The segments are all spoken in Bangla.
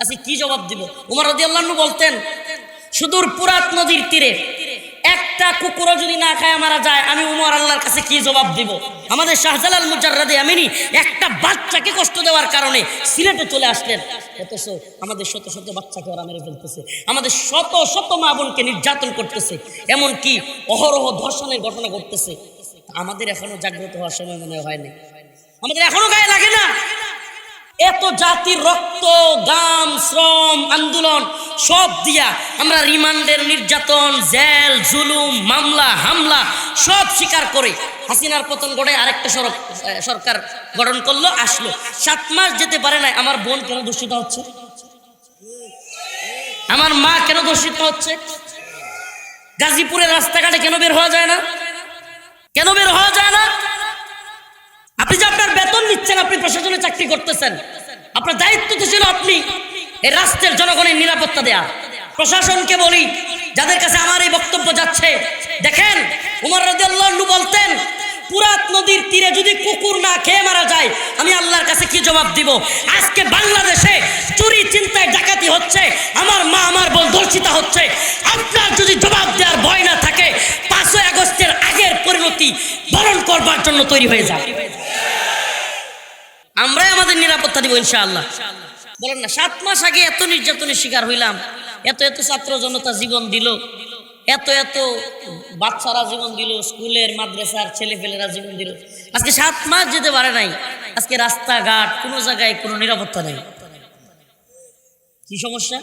আচ্ছা কি জবাব দিব? উমর রদি আল্লাহ বলতেন, সুদূর পুরাত নদীর তীরে একটা কুকুরও যদি না খায়, মারা যায়। আমি উমর আল্লাহর কাছে কি জবাব দিব? আমাদের শাহজালাল মুজাররাদে আমিনি একটা বাচ্চাকে কষ্ট দেওয়ার কারণে সিলেটে চলে আসলেন। অথচ আমাদের শত শত বাচ্চাকে ওরা মেরে ফেলতেছে। আমাদের শত শত মা বোনকে নির্যাতন করতেছে। এমনকি অহরহ ধর্ষণের ঘটনা ঘটতেছে। আমাদের এখনও জাগ্রত হওয়ার সময় মনে হয়নি আমাদের এখনও গায়ে লাগে না। এত জাতির রক্ত গাম শ্রম, আন্দোলন সব দিয়া আমরা রিমান্ডের নির্যাতন, জেল, জুলুম, মামলা, হামলা সব স্বীকার করে হাসিনার পতন গড়ে আরেকটা সরকার গঠন করল, আসলো। সাত মাস যেতে পারে না আমার বোন কেন দূষিত হচ্ছে? আমার মা কেন দূষিত হচ্ছে? গাজীপুরের রাস্তাঘাটে কেন বের হওয়া যায় না? কেন বের হওয়া যায় না? আপনি যে আপনার বেতন নিচ্ছেন, আপনি প্রশাসনে চাকরি করতেছেন। আপনার দায়িত্ব তো ছিল আপনি। এই রাষ্ট্রের জনগণের নিরাপত্তা দেয়া। প্রশাসনকে বলি, যাদের কাছে আমার এই বক্তব্য যাচ্ছে, দেখেন, উমর রাদিয়াল্লাহু বলতেন, পুরাত নদীর তীরে যদি কুকুর না খেয়ে মারা যায়, আমি আল্লাহর কাছে কি জবাব দিব? আজকে বাংলাদেশে চুরি, চিন্তায় ডাকাতি হচ্ছে, আমার মা, আমার বোন দর্শিতা হচ্ছে। আপনার যদি জবাব দেওয়ার ভয় না থাকে, পাঁচই আগস্টের আগের পরিণতি বরণ করবার জন্য তৈরি হয়ে যায় আমরাই আমাদের নিরাপত্তা দিব ইনশাআল্লাহ। বলেন না, সাত মাস আগে এত নির্যাতনের শিকার হইলাম, এত এত ছাত্র জনতা জীবন দিল, এত এত বাচ্চারা জীবন দিল, স্কুলের, মাদ্রাসার ছেলেপেলেরা জীবন দিল। আজকে সাত মাস যেতে পারে নাই, আজকে রাস্তাঘাট, কোনো জায়গায় কোনো নিরাপত্তা নেই। কি সমস্যা?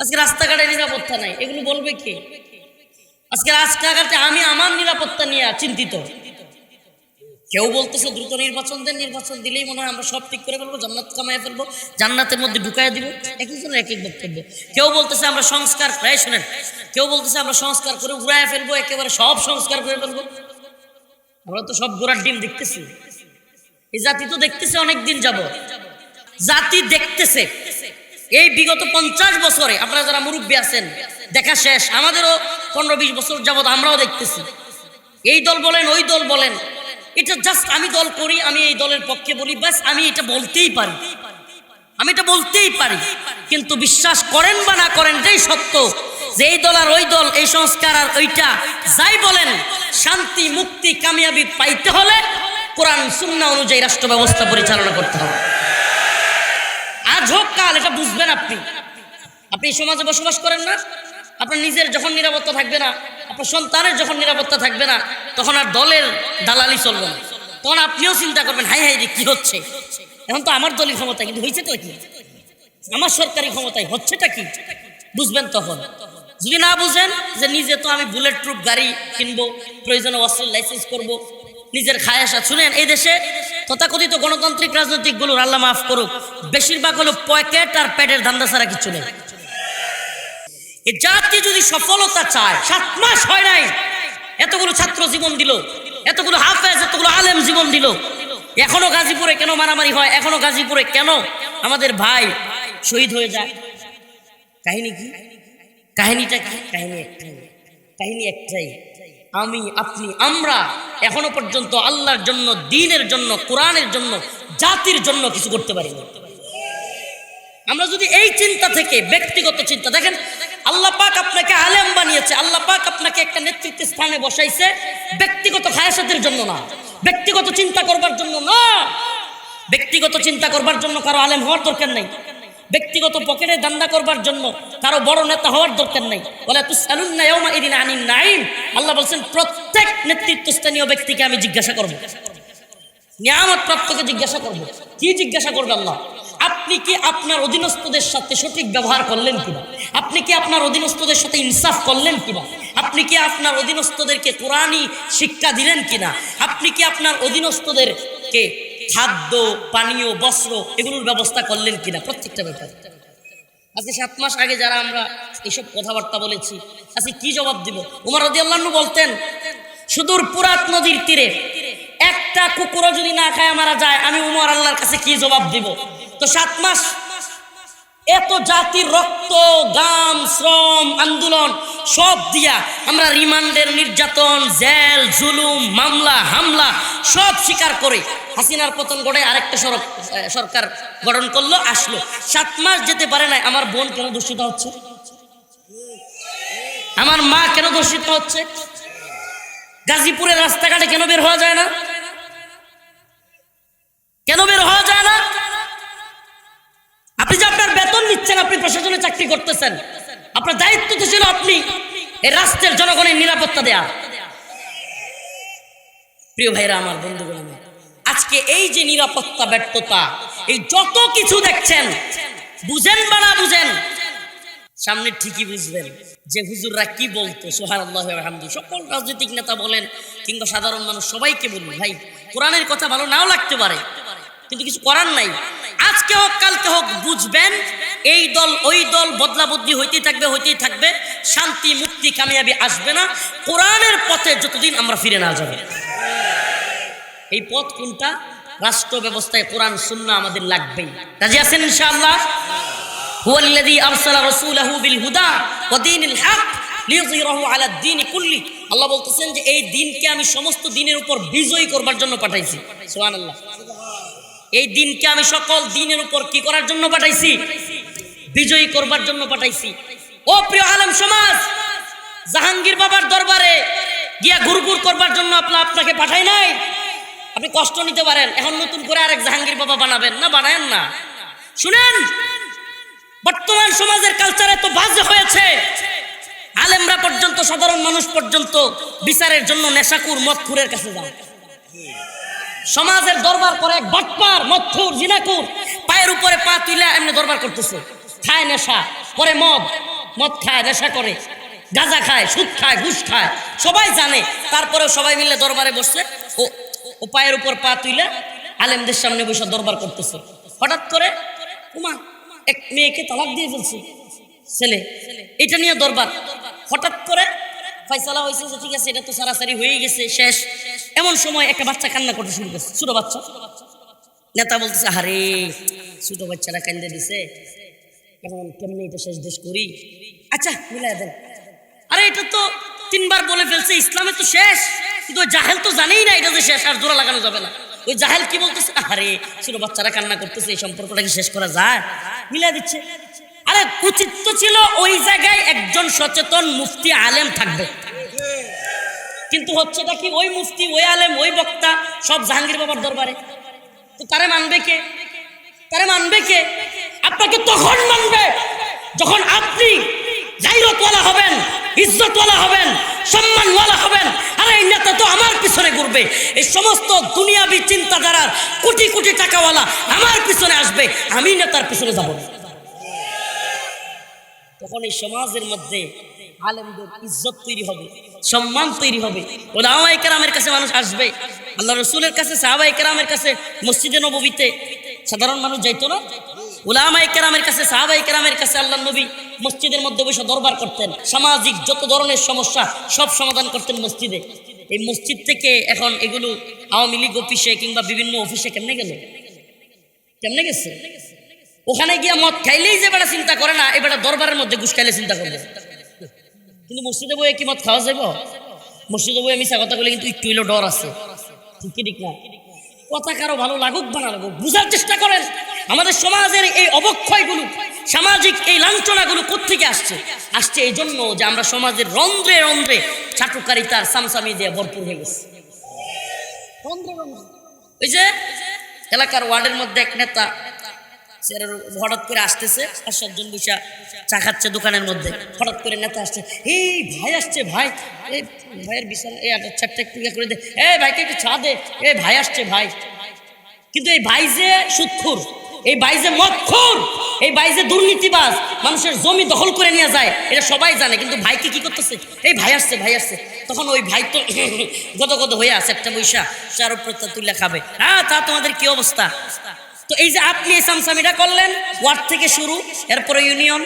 আজকে রাস্তাঘাটে নিরাপত্তা নাই, এগুলো বলবে কে? আজকে রাস্তাঘাটে আমি আমার নিরাপত্তা নিয়ে চিন্তিত। কেউ বলতেছে দ্রুত নির্বাচন দেন, নির্বাচন দিলেই মনে হয় আমরা সব ঠিক করে ফেলব, জান্নাত কামাইয়া ফেলব, জান্নাতের মধ্যে ঢুকাইয়া দিব। এক একজনের এক এক বক্তব্য। কেউ বলতেছে আমরা সংস্কার, প্রায় শোনেন, কেউ বলতেছে আমরা সংস্কার করে উড়াইয়া ফেলব, একেবারে সব সংস্কার করে ফেলব। আমরা তো সব গোড়ার ডিম দেখতেছি। এই জাতি তো দেখতেছে অনেকদিন যাব জাতি দেখতেছে। এই বিগত পঞ্চাশ বছরে আপনারা যারা মুরব্বী আছেন, দেখা শেষ। আমাদেরও পনেরো, বিশ বছর যাবত আমরাও দেখতেছি। এই দল বলেন, ওই দল বলেন এটা জাস্ট আমি দল করি, আমি এই দলের পক্ষে বলি, ব্যাস আমি এটা বলতেই পারি। আমি এটা বলতেই পারি। কিন্তু বিশ্বাস করেন বা না করেন এটাই সত্য যে এই দল আর ওই দল, এই সংস্কার আর ওইটা, যাই বলেন, শান্তি, মুক্তি, কামিয়াবি পাইতে হলে কোরআন, সুন্না অনুযায়ী রাষ্ট্র ব্যবস্থা পরিচালনা করতে হবে। আজ হোক কাল, এটা বুঝবেন আপনি। আপনি সমাজে বসবাস করেন না? আপনার নিজের যখন নিরাপত্তা থাকবে না, আপনার সন্তানের যখন নিরাপত্তা থাকবে না, তখন আর দলের দালালি চলবে না। তখন আপনিও চিন্তা করবেন, হাই হাই রে, কি হচ্ছে? এখন তো আমার দলের ক্ষমতা কিন্তু হয়েছে তো কি? আমার সরকারি ক্ষমতায় হচ্ছেটা কি? বুঝবেন তখন। যদি না বুঝেন, যে নিজে তো আমি বুলেট প্রুফ গাড়ি কিনবো, প্রয়োজনে অস্ত্রের লাইসেন্স করব, নিজের খায়াসা শুনেন, এই দেশে তথাকথিত গণতান্ত্রিক রাজনৈতিকগুলোর আল্লাহ মাফ করুক, বেশিরভাগ হলো পকেট আর পেটের ধান্দা ছাড়া কিছু নেই। এ জাতি যদি সফলতা চায়, সাত মাস হয় নাই, এতগুলো ছাত্র জীবন দিল, এতগুলো হাফেজ, এতগুলো আলেম জীবন দিল। এখনও গাজীপুরে কেন মারামারি হয়, এখনও গাজীপুরে কেন আমাদের ভাই শহীদ হয়ে যায়? কাহিনী কি? কাহিনীটা কি? কাহিনী একটাই। কাহিনী একটাই। আমি, আপনি, আমরা এখনও পর্যন্ত আল্লাহর জন্য, দিনের জন্য, কোরআনের জন্য, জাতির জন্য কিছু করতে পারি না আমরা যদি এই চিন্তা থেকে ব্যক্তিগত চিন্তা, দেখেন, আল্লাহ পাক আপনাকে আলেম বানিয়েছে, আল্লাহ পাক আপনাকে একটা নেতৃত্ব স্থানে বসাইছে, ব্যক্তিগত খায়াসাতের জন্য না, ব্যক্তিগত চিন্তা করবার জন্য না। ব্যক্তিগত চিন্তা করবার জন্য কারও আলেম হওয়ার দরকার নেই, ব্যক্তিগত পকেটে দান্দা করবার জন্য কারও বড় নেতা হওয়ার দরকার নেই। বলে তুসালুন্না ইয়াউমা ইদিন আনিন নাইম আল্লাহ বলছেন, প্রত্যেক নেতৃত্বস্থানীয় ব্যক্তিকে আমি জিজ্ঞাসা করব। নিয়ামত প্রাপ্তকে জিজ্ঞাসা করব। কি জিজ্ঞাসা করবে আল্লাহ? আপনি কি আপনার অধীনস্থদের সাথে সঠিক ব্যবহার করলেন কিনা আপনি কি আপনার অধীনস্থদের সাথে ইনসাফ করলেন কিনা আপনি কি আপনার অধীনস্থদেরকে কোরআনই শিক্ষা দিলেন কিনা? আপনি কি আপনার অধীনস্থদেরকে খাদ্য, পানীয়, বস্ত্র এগুলোর ব্যবস্থা করলেন কিনা? প্রত্যেকটা ব্যাপার। আজকে সাত মাস আগে যারা আমরা এইসব কথাবার্তা বলেছি, আজকে কি জবাব দিব? উমর রদি আল্লাহ বলতেন, সুদূর পুরাত নদীর তীরে একটা কুকুরও যদি না খায় মারা যায়, আমি উমর আল্লাহর কাছে কি জবাব দিব? তো সাত মাস। এত জাতির রক্ত, গাম, শ্রম, আন্দোলন সব দিয়া আমরা রিমান্ডের নির্যাতন, জেল, জুলুম, মামলা, হামলা সব স্বীকার করে হাসিনার পতন গড়ে আরেকটা সরকার গঠন করল, আসলো। সাত মাস যেতে পারে না আমার বোন কেন দূষিত হচ্ছে? আমার মা কেন দূষিত হচ্ছে? গাজীপুরের রাস্তাঘাটে কেন বের হওয়া যায় না? কেন বের হওয়া যায় না? আপনি যে আপনার বেতন নিচ্ছেন, আপনি প্রশাসনে চাকরি করতেছেন। আপনার দায়িত্ব তো ছিল আপনি এই রাষ্ট্রের জনগণের নিরাপত্তা দেয়া। প্রিয় ভাইরা, আমার বন্ধুগণ আমার আজকে এই যে নিরাপত্তা, ব্যর্থতা, এই যত কিছু দেখছেন, বুঝেন বা না বুঝেন, সামনে ঠিকই বুঝবেন যে হুজুররা কি বলতো সোহান আল্লাহ আহমদু সকল রাজনৈতিক নেতা বলেন কিংবা সাধারণ মানুষ সবাইকে বলি ভাই, কোরআনের কথা ভালো নাও লাগতে পারে, কিন্তু কিছু করার নাই। আজকে হোক কালকে হোক বুঝবেন এই দল ওই দল বদলা বদলি হইতেই থাকবে হইতেই থাকবে শান্তি মুক্তি কামিয়াবি আসবে না কোরআনের পথে যতদিন আমরা ফিরে না যাব এই পথ কোনটা রাষ্ট্র ব্যবস্থায় কোরআন সুন্না আমাদের লাগবেই রাজি আছেন ইনশাআল্লাহ هو الذي أرسل رسوله بالهدى ودين الحق লিয়ুযহিরাহু আলা দ্বীনি কুল্লি আল্লাহ বলতেছেন যে এই দিনকে আমি সমস্ত দিনের উপর বিজয়ী করবার জন্য পাঠাইছি সুবহানাল্লাহ এই দিনকে আমি সকল দিনের উপর কি করার জন্য পাঠাইছি? বিজয়ী করবার জন্য পাঠাইছি। ও প্রিয় আলম সমাজ, জাহাঙ্গীর বাবার দরবারে গিয়া ঘুরঘুর করবার জন্য আপনার আপনাকে পাঠাই নাই। আপনি কষ্ট নিতে পারেন। এখন নতুন করে আরেক জাহাঙ্গীর বাবা বানাবেন না, বানায়েন না। শুনেন, বর্তমান সমাজের কালচার এত বাজে হয়েছে। আলেমরা পর্যন্ত, সাধারণ মানুষ পর্যন্ত বিচারের জন্য নেশাকুর মদখুরের কাছে যায় সমাজের দরবার করে এক বাটপার মদখুর জিনাকুর, পায়ের উপরে পা তুলে এমনি দরবার করতেছে। খায় নেশা করে মদ মদ খায়, নেশা করে। গাঁজা খায়, সুদ খায়, ঘুষ খায়, সবাই জানে। তারপরে সবাই মিলে দরবারে বসছে। ও ও পায়ের উপর পা তুলে আলেমদের সামনে বসে দরবার করতেছে। হঠাৎ করে উমা, এক মেয়েকে তালাক দিয়ে ফেলছে। ছেলে, এটা নিয়ে দরবার। হঠাৎ করে ফয়সালা হয়েছে যে ঠিক আছে, এটা তো সারাসারি হয়ে গেছে, শেষ। এমন সময় একটা বাচ্চা কান্না করতে শুরু করছে, ছোট বাচ্চা। নেতা বলতেছে, আরে, ছোট বাচ্চারা কান্দে দিছে। এখন কেমনি এটা শেষ দেশ করি? আচ্ছা মিলাই দেন। আরে, এটা তো তিনবার বলে ফেলছে ইসলামে তো শেষ। কিন্তু জাহেল তো জানেই না এটা যে শেষ, আর জোড়া লাগানো যাবে না। ওই জাহেল কি বলতেছে? আরে, ছোট বাচ্চারা কান্না করতেছে, এই সম্পর্কটা কি শেষ করা যায়। মিলাই দিচ্ছে। আরে উচিত ছিল, ওই জায়গায় একজন সচেতন মুফতি আলেম থাকবে। কিন্তু হচ্ছে কি, ওই মুফতি, ওই আলেম, ওই বক্তা সব জাহাঙ্গীর বাবার দরবারে। তো তারে মানবে কে? তারে মানবে কে? আপনাকে তখন মানবে যখন আপনি জাইরতওয়ালা হবেন, ইজ্জতওয়ালা হবেন, সম্মানওয়ালা হবেন, আরে এই নেতা তো আমার পিছনে ঘুরবে। এই সমস্ত দুনিয়াবি চিন্তাধারার কোটি কোটি টাকাওয়ালা আমার পিছনে আসবে, আমি নেতার পিছনে যাব না। তখন এই সমাজের মধ্যে আলেমদের ইজ্জত তৈরি হবে, সম্মান তৈরি হবে। ওলামাই কেরামের কাছে মানুষ আসবে। আল্লাহ রসুলের কাছে সাহাবাই কেরামের কাছে, মসজিদে নবীতে সাধারণ মানুষ যাইতো না? ওলামাই কেরামের কাছে সাহাবাই কেরামের কাছে আল্লাহ নবী মসজিদের মধ্যে বসে দরবার করতেন। সামাজিক যত ধরনের সমস্যা, সব সমাধান করতেন মসজিদে। এই মসজিদ থেকে এখন এগুলো আওয়ামী লীগ অফিসে কিংবা বিভিন্ন অফিসে কেমনে গেল? কেমনে গেছে? ওখানে গিয়া মদ খাইলেই যে বেড়া চিন্তা করে না এবার দরবারের মধ্যে ঘুষ খাইলে চিন্তা করবে। কিন্তু মসজিদে বইয়ে কি মদ খাওয়া যাব মসজিদে বইয়ে মিশা কথা বলে কিন্তু একটু হইলেও ডর আছে। ঠিক ঠিক না? কথা কারও ভালো লাগুক বা না লাগুক, বুঝার চেষ্টা করেন। আমাদের সমাজের এই অবক্ষয়গুলো, সামাজিক এই লাঞ্ছনাগুলো কোত্থেকে আসছে? আসছে এই জন্য যে আমরা সমাজের রন্ধ্রে রন্ধ্রে চাটুকারিতার সামসামি দিয়ে ভরপুর হয়ে গেছে। রন্ধ্রে রন্ধ্রে। ওই যে এলাকার ওয়ার্ডের মধ্যে এক নেতা হঠাৎ করে আসতেছে, আর সাতজন বৈশা চা খাচ্ছে দোকানের মধ্যে। হঠাৎ করে নেতা আসছে, এই ভাই আসছে, ভাই। এই ভাইয়ের বিশাল এই একটা চারটা একটু ইয়ে করে দে। এ ভাইকে একটু চা দে। এ ভাই আসছে, ভাই। কিন্তু এই ভাই যে সুৎখুর, এই ভাই যে মদখুর এই ভাই যে দুর্নীতিবাজ, মানুষের জমি দখল করে নিয়ে যায়, এটা সবাই জানে, কিন্তু ভাইকে কি করতেছে? এই ভাই আসছে ভাই আসছে। তখন ওই ভাই তো গদ গদ হয়ে আছে একটা বৈশা চার প্রত্যা তুলে খাবে। হ্যাঁ তা তোমাদের কি অবস্থা? তো এই যে আপনি এই সামসামিটা করলেন, ওয়ার্ড থেকে শুরু, এরপরে ইউনিয়ন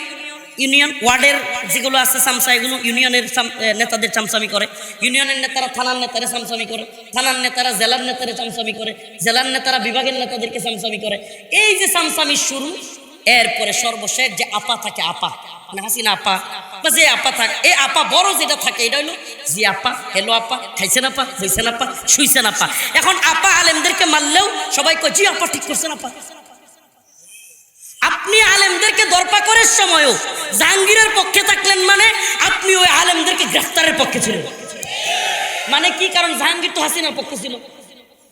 ইউনিয়ন ওয়ার্ডের যেগুলো আছে সামসা, এগুলো ইউনিয়নের নেতাদের চামচামি করে। ইউনিয়নের নেতারা থানার নেতারা চামচামি করে, থানার নেতারা জেলার নেতারা চামচামি করে, জেলার নেতারা বিভাগের নেতাদেরকে চামচামি করে। এই যে চামচামির শুরু এরপরে সর্বশেষ যে আপা থাকে, আপা। মানে হাসিনা আপা। বা যে আপা থাকে এই আপা বড় যেটা থাকে, এটা হলো জি আপা হেলো আপা, খাইছেন আপা হইছেন আপা, শুইছেন আপা। এখন আপা আলেমদেরকে মারলেও সবাই কয়, জি আপা ঠিক করছেন আপা। আপনি আলেমদেরকে দরপা করার সময়ও জাহাঙ্গীরের পক্ষে থাকলেন মানে আপনি ওই আলেমদেরকে গ্রেফতারের পক্ষে ছিলেন। মানে কি কারণ? জাহাঙ্গীর তো হাসিনার পক্ষে ছিল।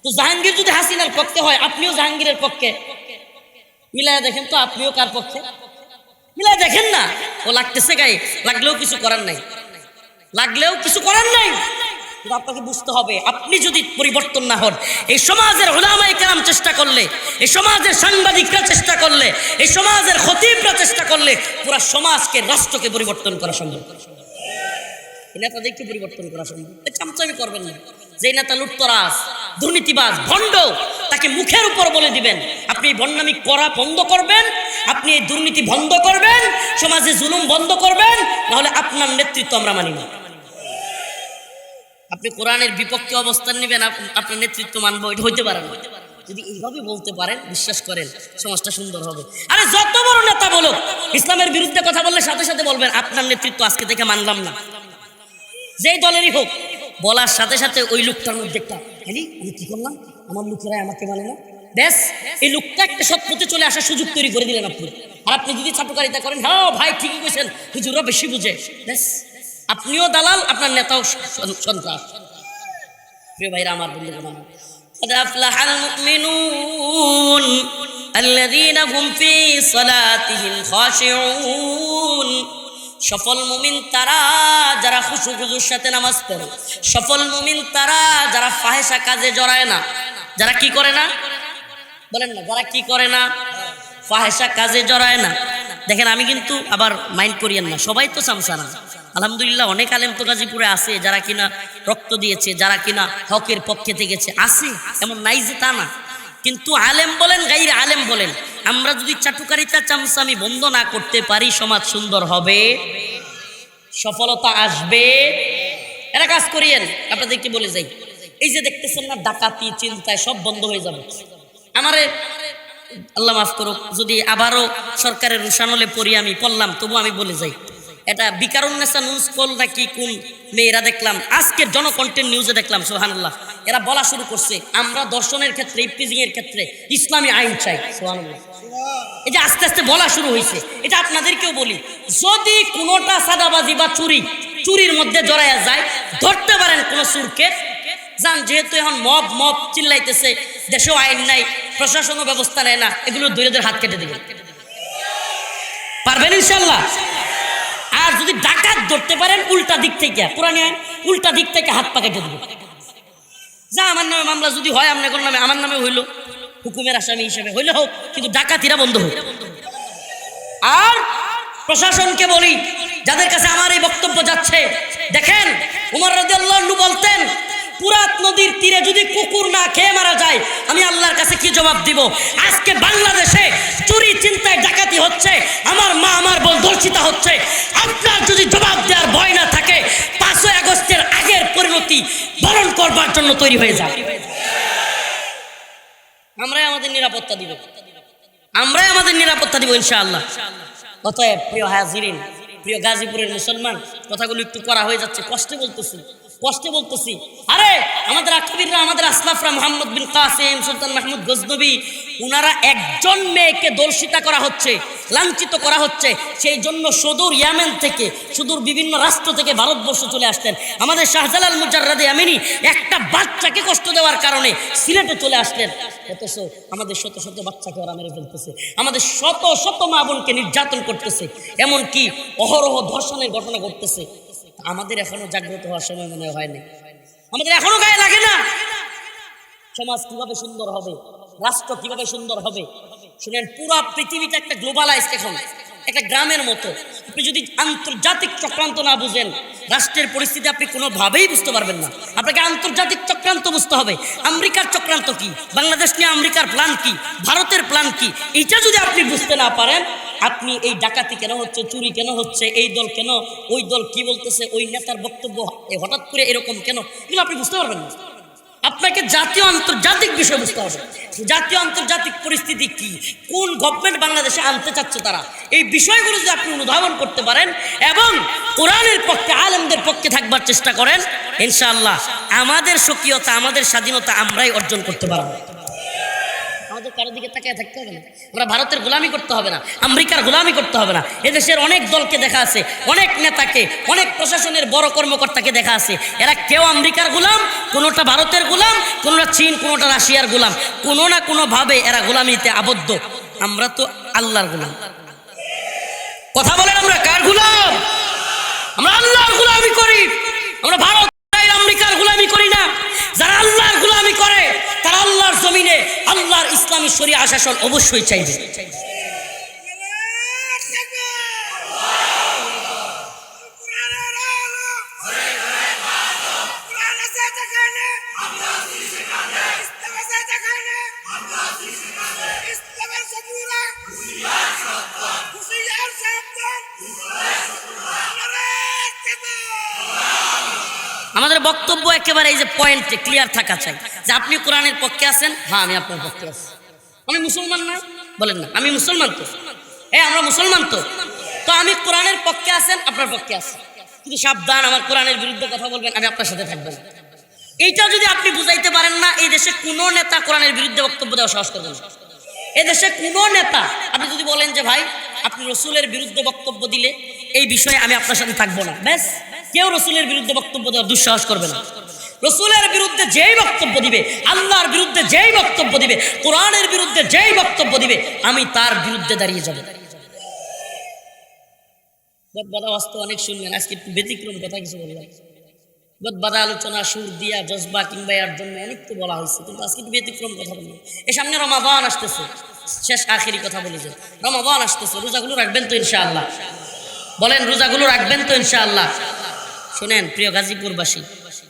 তো জাহাঙ্গীর যদি হাসিনার পক্ষে হয়, আপনিও জাহাঙ্গীরের পক্ষে। মিলায় দেখেন তো আপনিও কার পক্ষে? মিলায় দেখেন না। ও লাগতেছে গায়ে। লাগলেও কিছু করার নাই। লাগলেও কিছু করার নাই। আপনাকে বুঝতে হবে, আপনি যদি পরিবর্তন না হন, এই সমাজের ওলামাই কেরাম চেষ্টা করলে, এই সমাজের সাংবাদিকরা চেষ্টা করলে, এই সমাজের খতিবরা চেষ্টা করলে, পুরো সমাজকে রাষ্ট্রকে পরিবর্তন করা সম্ভব। নেতাদেরকে পরিবর্তন করা সম্ভব। চামচামি করবেন না। যে নেতা লুটতরাজ, দুর্নীতিবাজ, ভণ্ড, তাকে মুখের উপর বলে দিবেন আপনি ভণ্ডামি করা বন্ধ করবেন, আপনি এই দুর্নীতি বন্ধ করবেন, সমাজে জুলুম বন্ধ করবেন, নাহলে আপনার নেতৃত্ব আমরা মানি না। আপনি কোরআনের বিপক্ষে অবস্থান নেবেন আপনার নেতৃত্ব মানবো, এটা হইতে পারে না। যদি এইভাবে বলতে পারেন, বিশ্বাস করেন, সমাজটা সুন্দর হবে। আরে যত বড় নেতা বলো ইসলামের বিরুদ্ধে কথা বললে সাথে সাথে বলবেন, আপনার নেতৃত্ব আজকে থেকে মানলাম না। যেই দলেরই হোক, বলার সাথে সাথে ওই লোকটার মধ্যে একটা আমি কি করলাম? আমার লোকেরাই আমাকে মানে না? ব্যাস এই লোকটা একটা সৎ পথে চলে আসার সুযোগ তৈরি করে দিলেন আপনি আর আপনি যদি চাটুকারিতা করেন হ্যাঁ ভাই ঠিকই কইছেন হুজুরা বেশি বুঝে ব্যাস আপনিও দালাল আপনার নেতাও সন- সন্ত্রাস প্রিয় ভাইরা আমার বন্ধু আমার قد أفلح المؤمنون الذين هم في صلاتهم خاشعون সফল মুমিন তারা যারা খুশু খুজুর সাথে নামাজ পড়ে সফল মুমিন তারা যারা ফাহেসা কাজে জড়ায় না যারা কি করে না বলেন না, যারা কি করে না ফাহেসা কাজে জড়ায় না। দেখেন, আমি কিন্তু আবার মাইন্ড করিয়েন না, সবাই তো চামচা না আলহামদুলিল্লাহ, অনেক আলেম তো গাজীপুরে আছে, যারা কিনা রক্ত দিয়েছে, যারা কিনা হকের পক্ষে থেকেছে, আছে, এমন নাই যে তা না। কিন্তু আলেম বলেন, গাইর আলেম বলেন, আমরা যদি চাটুকারিতা, চামচামি বন্ধ না করতে পারি, সমাজ সুন্দর হবে। সফলতা আসবে। এরা কাজ করিয়েন, আপনাদেরকে বলে যাই। এই যে দেখতেছেন না, ডাকাতি, চিন্তায় সব বন্ধ হয়ে যাবে। আমারে আল্লাহ মাফ করুক, যদি আবারও সরকারের রুশানলে পড়ি আমি, পড়লাম তবু আমি বলে যাই। এটা বিকারুন্নেসা নিউজ কল নাকি কোন মেয়েরা দেখলাম, আজকের জনকন্টেন্ট নিউজে দেখলাম সোহানুল্লাহ এরা বলা শুরু করছে, আমরা দর্শনের ক্ষেত্রে ইফতিজিং এর ক্ষেত্রে ইসলামী আইন চাই সোহানুল্লাহ এই যে আস্তে আস্তে বলা শুরু হয়েছে এটা আপনাদেরকেও বলি, যদি কোনোটা সাদাবাজি বা চুরি, চুরির মধ্যে জড়াইয়া যায়, ধরতে পারেন কোনো চুরকে যান, যেহেতু এখন মব মব চিল্লাইতেছে, দেশেও আইন নাই, প্রশাসনও ব্যবস্থা নেয় না, এগুলো দৈরদের হাত কেটে দেবে। পারবেন ইনশাল্লাহ? আর যদি ডাকাত ধরতে পারেন, উল্টা দিক থেকে পুরানি আইন, উল্টা দিক থেকে হাত পা কেটে দেবে। যা আমার নামে মামলা যদি হয় আপনার নামে, আমার নামে হইল, হুকুমের আসামি হিসেবে হইলে হোক, কিন্তু ডাকাতিরা বন্ধ হোক। আর প্রশাসনকে বলি, যাদের কাছে আমার এই বক্তব্য যাচ্ছে, দেখেন, উমর আনহু বলতেন পুরাত নদীর তীরে যদি কুকুর না খেয়ে মারা যায়, আমি আল্লাহর কাছে কি জবাব দিব? আজকে বাংলাদেশে চুরি চিন্তায় ডাকাতি হচ্ছে, আমার মা, আমার বোন ধর্ষিতা হচ্ছে। আপনার যদি জবাব দেওয়ার ভয় না থাকে, পাঁচই আগস্টের আগের পরিণতি বরণ করবার জন্য তৈরি হয়ে যায় আমরাই আমাদের নিরাপত্তা দিব। আমরাই আমাদের নিরাপত্তা দিব, ইনশাআল্লাহ। অতএব প্রিয় হাজিরিন, প্রিয় গাজীপুরের মুসলমান, কথাগুলো একটু করা হয়ে যাচ্ছে, কষ্টে বলতেছি। কষ্টে বলতেছি। আরে, আমাদের আকিবিররা, আমাদের আসলাফরা মোহাম্মদ বিন কাসেম, সুলতান মাহমুদ গজনবী, উনারা একজন মেয়েকে দর্শিতা করা হচ্ছে, লাঞ্ছিত করা হচ্ছে। সেই জন্য সুদূর ইয়ামেন থেকে, সুদূর বিভিন্ন রাষ্ট্র থেকে ভারতবর্ষ চলে আসতেন। আমাদের শাহজালাল মুজাররাদে আমিনী একটা বাচ্চাকে কষ্ট দেওয়ার কারণে সিলেটে চলে আসতেন অথচ আমাদের শত শত বাচ্চাকে ওরা মেরে ফেলতেছে। আমাদের শত শত মা বোনকে নির্যাতন করতেছে। এমনকি অহরহ ধর্ষণের ঘটনা ঘটতেছে। আমাদের এখনও জাগ্রত হওয়ার সময় মনে হয়নি আমাদের এখনও গায়ে লাগে না। সমাজ কীভাবে সুন্দর হবে? রাষ্ট্র কীভাবে সুন্দর হবে? শুনেন, পুরা পৃথিবীটা একটা গ্লোবালাইজ এখন। একটা গ্রামের মতো। আপনি যদি আন্তর্জাতিক চক্রান্ত না বুঝেন, রাষ্ট্রের পরিস্থিতি আপনি কোনোভাবেই বুঝতে পারবেন না। আপনাকে আন্তর্জাতিক চক্রান্ত বুঝতে হবে। আমেরিকার চক্রান্ত কি? বাংলাদেশ নিয়ে আমেরিকার প্ল্যান কি? ভারতের প্ল্যান কি? এটা যদি আপনি বুঝতে না পারেন, আপনি এই ডাকাতি কেন হচ্ছে, চুরি কেন হচ্ছে, এই দল কেন, ওই দল কি বলতেছে, ওই নেতার বক্তব্য হঠাৎ করে এরকম কেন, এগুলো আপনি বুঝতে পারবেন না। আপনাকে জাতীয় আন্তর্জাতিক বিষয় বুঝতে হবে। জাতীয় আন্তর্জাতিক পরিস্থিতি কি? কোন গভর্নমেন্ট বাংলাদেশে আনতে চাচ্ছে তারা? এই বিষয়গুলো যদি আপনি অনুধাবন করতে পারেন এবং কোরআনের পক্ষে, আলেমদের পক্ষে থাকবার চেষ্টা করেন, ইনশাআল্লাহ আমাদের স্বকীয়তা, আমাদের স্বাধীনতা আমরাই অর্জন করতে পারব। কারোর দিকে তাকিয়ে থাকতে হবে না। আমরা ভারতের গোলামি করতে হবে না, আমেরিকার গোলামি করতে হবে না। এদেশের অনেক দলকে দেখা আছে, অনেক নেতাকে, অনেক প্রশাসনের বড় কর্মকর্তাকে দেখা আছে। এরা কেউ আমেরিকার গোলাম, কোনোটা ভারতের গোলাম, কোনোটা চীন, কোনোটা রাশিয়ার গোলাম। কোনো না কোনোভাবে এরা গোলামিতে আবদ্ধ। আমরা তো আল্লাহর গোলাম। কথা বলেন আমরা, কার গোলাম? আমরা আল্লাহর গোলামি করি। আমরা ভারত, আমেরিকার গোলামি করি না। যারা আল্লাহর গোলামি করে, তারা আল্লাহর ইসলামী শরীয় শাসন অবশ্যই চাইবে। আমাদের বক্তব্য একেবারে এই যে পয়েন্টে ক্লিয়ার থাকা চাই। যে আপনি কোরআনের পক্ষে আছেন? হ্যাঁ আমি আপনার পক্ষে আছি। আমি মুসলমান না? বলেন না, আমি মুসলমান তো। হ্যাঁ আমরা মুসলমান তো। তো আমি কোরআনের পক্ষে আছেন, আপনার পক্ষে আছেন কিন্তু সাবধান, আমার কোরআনের বিরুদ্ধে কথা বলবেন, আমি আপনার সাথে থাকবেন এইটা যদি আপনি বুঝাইতে পারেন না, এই দেশে কোনো নেতা কোরআনের বিরুদ্ধে বক্তব্য দেওয়া সাহস করবেন এদেশে কোনো নেতা, আপনি যদি বলেন যে, ভাই, আপনি রসুলের বিরুদ্ধে বক্তব্য দিলে এই বিষয়ে আমি আপনার সাথে থাকব না। ব্যাস। কেউ রসুলের বিরুদ্ধে বক্তব্য দেওয়ার দুঃসাহস করবে না। রসুলের বিরুদ্ধে যেই বক্তব্য দিবে, আল্লাহর বিরুদ্ধে যেই বক্তব্য দিবে, কোরআনের বিরুদ্ধে যেই বক্তব্য দিবে, আমি তার বিরুদ্ধে দাঁড়িয়ে যাব। অনেক শুনলেন, আজকে ব্যতিক্রম কথা কিছু বললাম আলোচনা, সুর দিয়া, জজবা কিংবা এর জন্য অনেক তো বলা হয়েছে, কিন্তু আজকে ব্যতিক্রম কথা বললাম এই সামনে রমাবান আসতেছে, শেষ আখেরি কথা বলে যে। রমাবান আসতেছে, রোজাগুলো রাখবেন তো ইনশাআল্লাহ। বলেন, রোজাগুলো রাখবেন তো ইনশাআল্লাহ। শোনেন, প্রিয় গাজীপুরবাসী,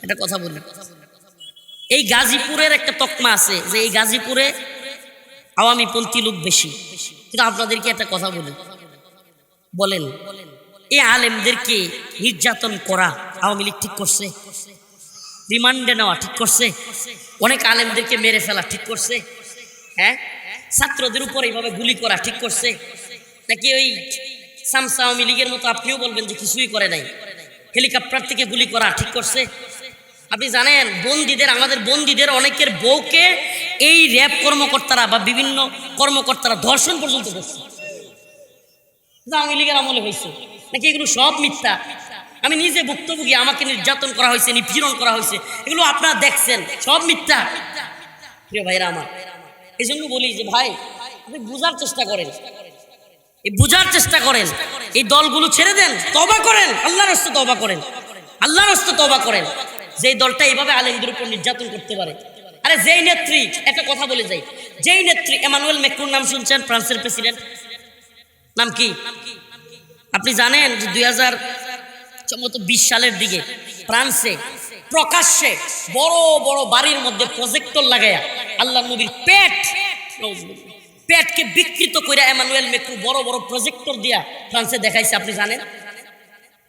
একটা কথা বলি এই গাজীপুরের একটা তকমা আছে যে এই গাজীপুরে আওয়ামী পন্থী লোক বেশি। কিন্তু আপনাদেরকে একটা কথা বলি। বলেন এই আলেমদেরকে নির্যাতন করা আওয়ামী লীগ ঠিক করছে? রিমান্ডে নেওয়া ঠিক করছে? অনেক আলেমদেরকে মেরে ফেলা ঠিক করছে? হ্যাঁ? ছাত্রদের উপর এইভাবে গুলি করা ঠিক করছে? নাকি ওই সামসা আওয়ামী লীগের মতো আপনিও বলবেন যে কিছুই করে নাই? হেলিকপ্টার থেকে গুলি করা ঠিক করছে। আপনি জানেন, বন্দীদের, আমাদের বন্দীদের অনেকের বউকে এই র্যাব কর্মকর্তারা বা বিভিন্ন কর্মকর্তারা ধর্ষণ পর্যন্ত করছে। আওয়ামী লীগের আমলে হয়েছে। নাকি এগুলো সব মিথ্যা? আমি নিজে ভুক্তভোগী, আমাকে নির্যাতন করা হয়েছে, নিপীড়ন করা হয়েছে। এগুলো আপনারা দেখছেন, সব মিথ্যা। প্রিয় ভাইরা আমার এই জন্য বলি যে, ভাই, আপনি বুঝার চেষ্টা করেন। বুঝার চেষ্টা করেন। এই দলগুলো ছেড়ে দেন তবা করেন, আল্লাহর হস্তে তবা করেন। আল্লাহর হস্তে তবা করেন। যে দলটা এইভাবে আলেমদের উপর নির্যাতন করতে পারে। আরে যেই নেত্রী, একটা কথা বলে যাই। যেই নেত্রী, এমানুয়েল মেক্রুর নাম শুনছেন, ফ্রান্সের প্রেসিডেন্ট। নাম কি? আপনি জানেন যে দুই হাজার বিশ সালের দিকে ফ্রান্সে প্রকাশ্যে বড় বড় বাড়ির মধ্যে প্রজেক্টর লাগাইয়া আল্লাহ নবীর পেট পেটকে বিকৃত করে এমানুয়েল মেক্রু বড় বড় প্রজেক্টর দিয়া ফ্রান্সে দেখাইছে, আপনি জানেন?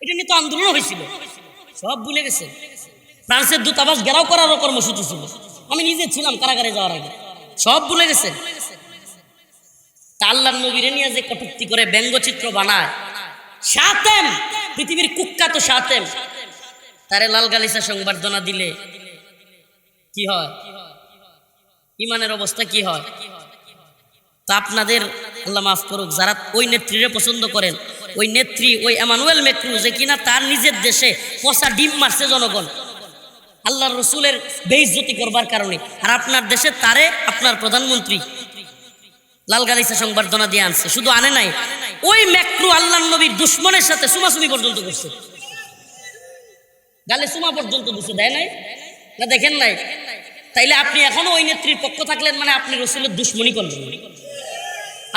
এটা নিয়ে তো আন্দোলন হয়েছিল। সব ভুলে গেছে। ফ্রান্সের দূতাবাস ঘেরাও করারও কর্মসূচি ছিল। আমি নিজে ছিলাম কারাগারে যাওয়ার আগে। সব ভুলে গেছেন তা আল্লাহ নবীরে নিয়ে যে কটুক্তি করে ব্যঙ্গচিত্র বানায়। সাতেম! পৃথিবীর কুখ্যাত সাতেম। তারে লাল গালিসা সংবর্ধনা দিলে কি হয়? ইমানের অবস্থা কি হয়? তা আপনাদের আল্লাহ মাফ করুক, যারা ওই নেত্রীরে পছন্দ করেন, ওই নেত্রী, ওই এমানুয়েল মেক্রু যে কিনা তার নিজের দেশে পচা ডিম মারছে জনগণ। আল্লাহ রসুলের বেইজ্জতি করবার কারণে। আর আপনার দেশে তারে আপনার প্রধানমন্ত্রী লাল গালিসা সংবর্ধনা দিয়ে আনছে, শুধু আনে নাই। ওই ম্যাক্রু আল্লাহ নবীর দুশ্মনের সাথে সুমাসুমি পর্যন্ত করছে। গালে সুমা পর্যন্ত দিছে, দেয় নাই? না, দেখেন নাই? তাইলে আপনি এখনও ওই নেত্রীর পক্ষ থাকলেন মানে আপনি রসুলের দুশ্মনী করলেন।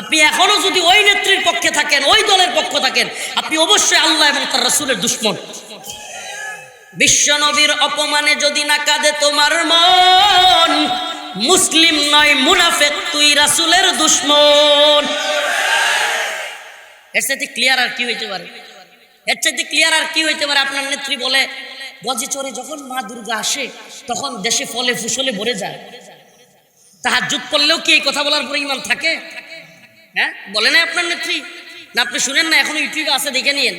আপনি এখনও যদি ওই নেত্রীর পক্ষে থাকেন, ওই দলের পক্ষ থাকেন, আপনি অবশ্যই আল্লাহ এবং তার রসুলের দুশ্মন। বিশ্ব নবীর অপমানে যদি না কাঁদে তোমার মন, মুসলিম নয়, মুনাফেক, তুই রাসুলের দুশ্মন। এর সাথে ক্লিয়ার আর কি হইতে পারে? এর চাইতে ক্লিয়ার আর কি হইতে পারে? আপনার নেত্রী বলে গজে চড়ে যখন মা দুর্গা আসে, তখন দেশে ফলে, ফুসলে ভরে যায়। তাহার যুদ্ধ করলেও কি এই কথা বলার পরে ইমান থাকে? হ্যাঁ? বলে না আপনার নেত্রী? না, আপনি শুনেন না, এখন ইউটিউবে আছে, দেখে নিন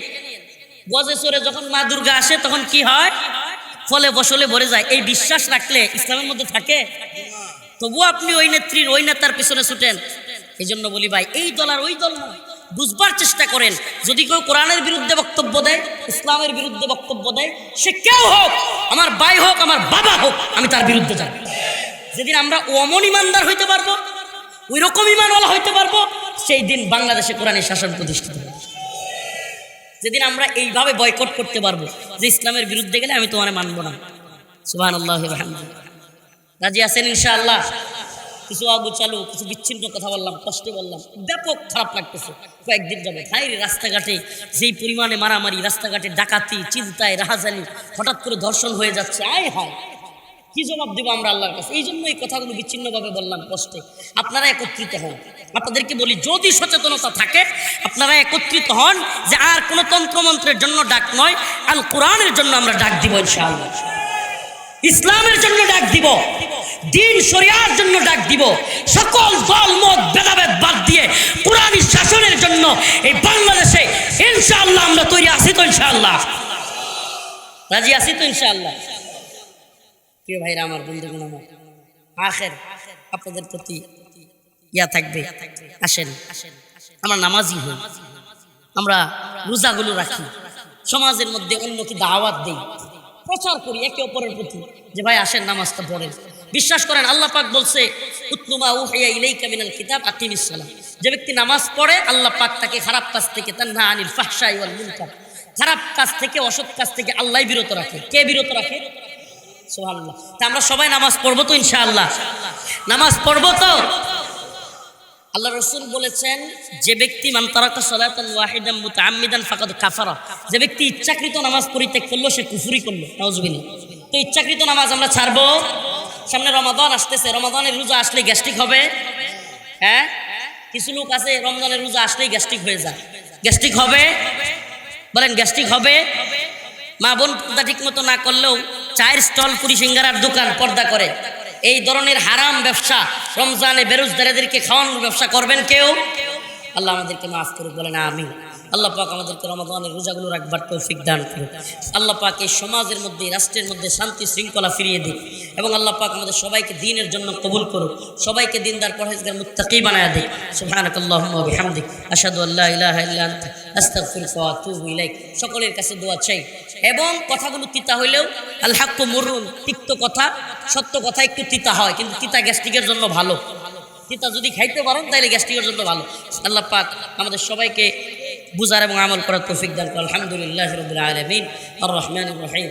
গজে চড়ে যখন মা দুর্গা আসে, তখন কি হয়? ফলে ফসলে ভরে যায়। এই বিশ্বাস রাখলে ইসলামের মধ্যে থাকে? তবুও আপনি ওই নেত্রীর, ওই নেতার পিছনে ছুটেন। এই জন্য বলি ভাই, এই দল আর ওই দল বুঝবার চেষ্টা করেন। যদি কেউ কোরআনের বিরুদ্ধে বক্তব্য দেয়, ইসলামের বিরুদ্ধে বক্তব্য দেয়, সে কেউ হোক, আমার ভাই হোক, আমার বাবা হোক, আমি তার বিরুদ্ধে যাব। যেদিন আমরা অমন ইমানদার হইতে পারব ওই রকম ইমানওয়ালা হইতে পারব? সেই দিন বাংলাদেশে কোরআনের শাসন প্রতিষ্ঠিত যেদিন আমরা এইভাবে বয়কট করতে পারব, যে ইসলামের বিরুদ্ধে গেলে আমি তোমার মানবো না। সুবাহ আল্লাহ রাজি আছেন ইনশাআল্লাহ? কিছু আগু চালু, কিছু বিচ্ছিন্ন কথা বললাম, কষ্টে বললাম। ব্যাপক খারাপ লাগতেছে। কয়েকদিন যাবে হাই রাস্তাঘাটে যেই পরিমাণে মারামারি, রাস্তাঘাটে ডাকাতি, চিন্তায়, রাহাজানি, হঠাৎ করে ধর্ষণ হয়ে যাচ্ছে। আয় হায়! কি জবাব দেবো আমরা আল্লাহর কাছে? এই জন্য এই কথাগুলো বিচ্ছিন্নভাবে বললাম, কষ্টে। আপনারা একত্রিত হন। আপনাদেরকে বলি, যদি সচেতনতা থাকে, আপনারা একত্রিত হন যে আর কোনো তন্ত্রমন্ত্রের জন্য ডাক নয়, আল কোরআনের জন্য আমরা ডাক দিব ইনশাআল্লাহ। ইসলামের জন্য ডাক দিব, দিন শরিয়ার জন্য ডাক দিব, সকল দল, মত, ভেদাভেদ বাদ দিয়ে কোরআনী শাসনের জন্য এই বাংলাদেশে ইনশাআল্লাহ আমরা তৈরি আছি তো ইনশাআল্লাহ। রাজি আছি তো ইনশাআল্লাহ? প্রিয় ভাইরা, আমার বন্ধুগণ, আমার আখের আপনাদের প্রতি ইয়া থাকবে, আসেন, আমরা নামাজি হই। আমরা রোজাগুলো রাখি, সমাজের মধ্যে অন্যকে দাওয়াত দেই, প্রচার করি একে অপরের প্রতি, যে ভাই আসেন, নামাজটা পড়েন। বিশ্বাস করেন, আল্লাহ পাক বলছে উতলুমা উহিয়া ইলাইকা মিনাল কিতাব সালাহ। যে ব্যক্তি নামাজ পড়ে, আল্লাহ পাক তাকে খারাপ কাজ থেকে তান্না আনিল ফাহশাই ওয়াল মুনকার। খারাপ কাজ থেকে, অসৎ কাজ থেকে আল্লাহ বিরত রাখে। কে বিরত রাখে? সুবহানাল্লাহ। তা আমরা সবাই নামাজ পড়ব তো ইনশাআল্লাহ। নামাজ পড়ব তো? আল্লাহ রসুল বলেছেন, যে ব্যক্তি মান তারাকা সালাতান ওয়াহিদান মুতাআম্মিদান ফাকাদ কাফারা। যে ব্যক্তি ইচ্ছাকৃত নামাজ পরিত্যাগ করল, সে কুফুরি করল। নাউজুবিল্লাহ। তো ইচ্ছাকৃত নামাজ আমরা ছাড়বো? সামনে রমাদান আসতেছে। রমাদানের রোজা আসলে গ্যাস্ট্রিক হবে। হ্যাঁ? কিছু লোক আছে, রমজানের রোজা আসলেই গ্যাস্ট্রিক হয়ে যায়। গ্যাস্ট্রিক হবে? বলেন, গ্যাস্ট্রিক হবে? মা বোন পর্দা ঠিক মতো না করলেও চায়ের স্টল, পুরি সিঙ্গারার দোকান, পর্দা করে। এই ধরনের হারাম ব্যবসা রমজানে বেরোজদারেদেরকে খাওয়ানোর ব্যবসা করবেন কেউ? আল্লাহ আমাদেরকে মাফ করে বলেন আমি আল্লাহ পাক আমাদেরকে রমাদানের রোজাগুলো রাখবার তৌফিক দান করুন। আল্লাহ পাক এই সমাজের মধ্যে রাষ্ট্রের মধ্যে শান্তি শৃঙ্খলা ফিরিয়ে দিক এবং আল্লাহ পাক আমাদের সবাইকে দিনের জন্য কবুল করুক। সবাইকে দিনদার, পরহেজগার, মুত্তাকি বানায় দিক। সুবহানাকাল্লাহুম্মা বিহামদিক। আশহাদু সকলের কাছে দোয়া চাই। এবং কথাগুলো তিতা হইলেও আল হাক্কু তিক্ত কথা, সত্য কথা একটু তিতা হয়। কিন্তু তিতা গ্যাস্ট্রিকের জন্য ভালো। তিতা যদি খাইতে পারেন তাহলে গ্যাস্ট্রিকের জন্য ভালো। আল্লাহ পাক আমাদের সবাইকে বুঝার এবং আমল করার তৌফিক দান করুন আলহামদুলিল্লাহ রবিল আলমিন আর রহমান রহিম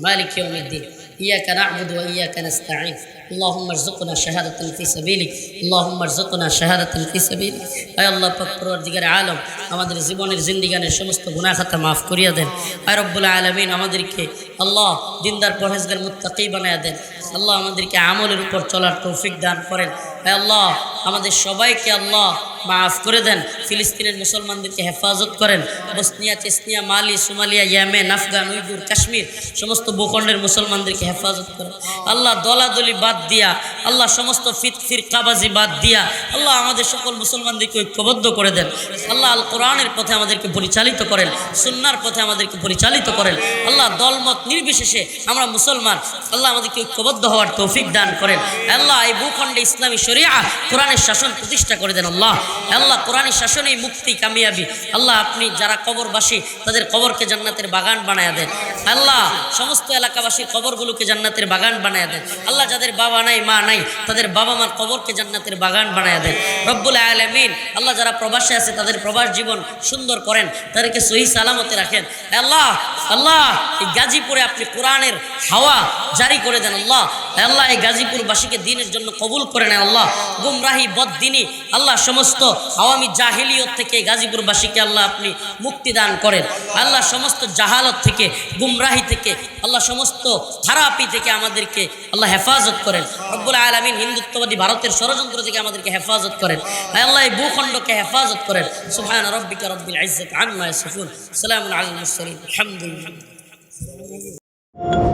মালিক يوم الدين إياك نعبد وإياك نستعين اللهم ارزقنا شهادة في سبيلك اللهم ارزقنا شهادة في سبيلك আয় আল্লাহ পাক পরওয়ারদিগার আলম আমাদের জীবনের জিন্দিগানের সমস্ত গুনাহ খাতা মাফ করিয়া দেন আয় রব্বুল আলামিন আমাদেরকে আল্লাহ দিনদার পরহেজগার মুত্তাকি বানায়া দেন। আল্লাহ আমাদেরকে আমলের উপর চলার তৌফিক দান করেন। আয় আল্লাহ, আমাদের সবাইকে আল্লাহ মাফ করে দেন। ফিলিস্তিনের মুসলমানদেরকে হেফাজত করেন। Bosnia, Chechnya, Mali, Somalia, Yemen, Afghan, Uyghur, Kashmir সমস্ত ভূখণ্ডের মুসলমানদেরকে হেফাজত করেন। আল্লাহ দলাদলি বাদ দিয়া, আল্লাহ সমস্ত ফিত কাবাজি বাদ দিয়া, আল্লাহ আমাদের সকল মুসলমানদেরকে ঐক্যবদ্ধ করে দেন। আল্লাহ আল কোরআনের পথে আমাদেরকে পরিচালিত করেন, সুন্নার পথে আমাদেরকে পরিচালিত করেন। আল্লাহ দলমত নির্বিশেষে আমরা মুসলমান, আল্লাহ আমাদেরকে ঐক্যবদ্ধ হওয়ার তৌফিক দান করেন। আল্লাহ এই ভূখণ্ডে ইসলামী শরিয়া কোরআনের শাসন প্রতিষ্ঠা করে দেন আল্লাহ। আল্লাহ কোরআনের শাসনেই মুক্তি, কামিয়াবি। আল্লাহ আপনি যারা কবরবাসী, তাদের কবরকে জান্নাতের বাগান বানায় দেন। আল্লাহ সমস্ত এলাকাবাসীর কবরগুলোকে জান্নাতের বাগান বানায় দেন। আল্লাহ যাদের বাবা নাই, মা নাই, তাদের বাবা মার কবরকে জান্নাতের বাগান বানায় দেন। রব্বুল আলমিন, আল্লাহ যারা প্রবাসে আছে, তাদের প্রবাস জীবন সুন্দর করেন, তাদেরকে সহি সালামতে রাখেন। আল্লাহ আল্লাহ এই গাজীপুরে আপনি কোরআনের হাওয়া জারি করে দেন আল্লাহ। আল্লাহ এই গাজীপুরবাসীকে দিনের জন্য কবুল করে নেন আল্লাহ। গুমরাহি বদিনী আল্লাহ সমস্ত আওয়ামী জাহিলিয়ত থেকে গাজীপুরবাসীকে আল্লাহ আপনি মুক্তি দান করেন। আল্লাহ সমস্ত জাহালত থেকে, গুমরাহি থেকে, আল্লাহ সমস্ত খারাপি থেকে আমাদেরকে আল্লাহ হেফাজত করেন। রব্বুল আলমিন হিন্দুত্ববাদী ভারতের ষড়যন্ত্র থেকে আমাদেরকে হেফাজত করেন। আল্লাহ এই ভূখণ্ডকে হেফাজত করেন। সুহান রব্বিকা রব্বিল ইজ্জত আম্মা সালামুন আলাল মুরসালিন। আলহামদুলিল্লাহ। you.